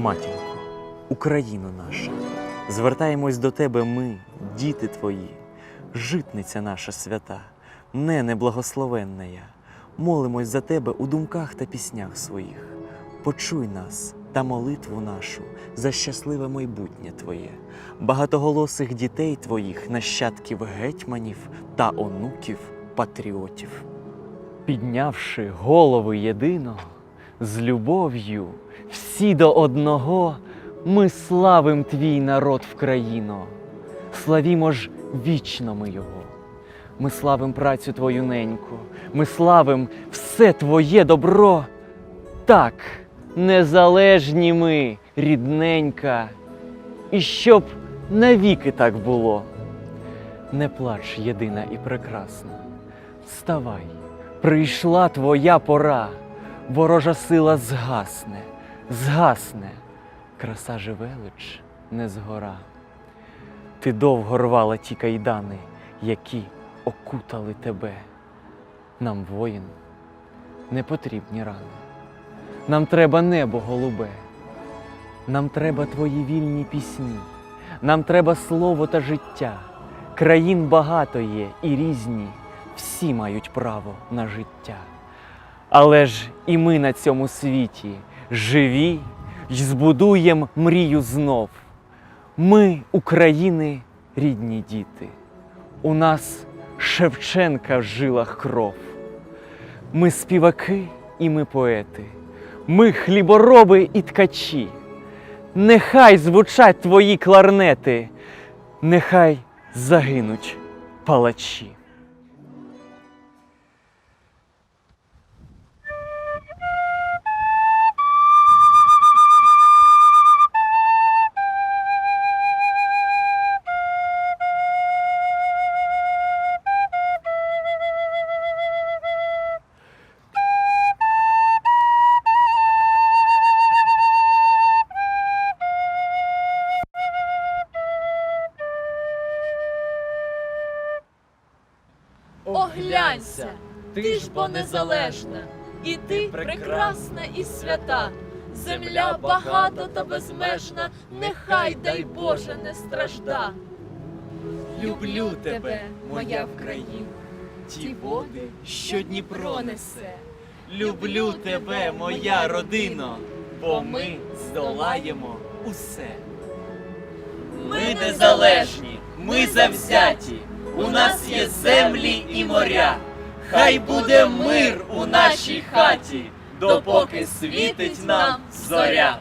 Матінко, Україно наша, звертаємось до тебе ми, діти твої, житниця наша свята, не неблагословенна я. Молимось за тебе у думках та піснях своїх. Почуй нас та молитву нашу за щасливе майбутнє Твоє, багатоголосих дітей Твоїх, нащадків гетьманів та онуків патріотів. Піднявши голови єдино, з любов'ю, всі до одного, ми славим твій народ в країно, славімо ж вічно ми його. Ми славим працю твою неньку, ми славим все твоє добро. Так, незалежні ми, рідненька, і щоб навіки так було. Не плач, єдина і прекрасна. Вставай, прийшла твоя пора, ворожа сила згасне, згасне, краса же велич не згора. Ти довго рвала ті кайдани, які окутали тебе. Нам воїн не потрібні рани. Нам треба небо голубе, нам треба твої вільні пісні, нам треба слово та життя. Країн багато є і різні, всі мають право на життя. Але ж і ми на цьому світі живі й збудуєм мрію знов. Ми, України, рідні діти. У нас Шевченка в жилах кров. Ми співаки і ми поети, ми хлібороби і ткачі. Нехай звучать твої кларнети, нехай загинуть палачі. Оглянься, ти ж бо незалежна, і ти прекрасна і свята. Земля багата та безмежна, нехай, дай Боже, не стражда. Люблю тебе, моя Україна, ті води, що Дніпро несе. Люблю тебе, моя родино, бо ми здолаємо усе. Ми незалежні, ми завзяті, у нас є землі і моря. Хай буде мир у нашій хаті, допоки світить нам зоря.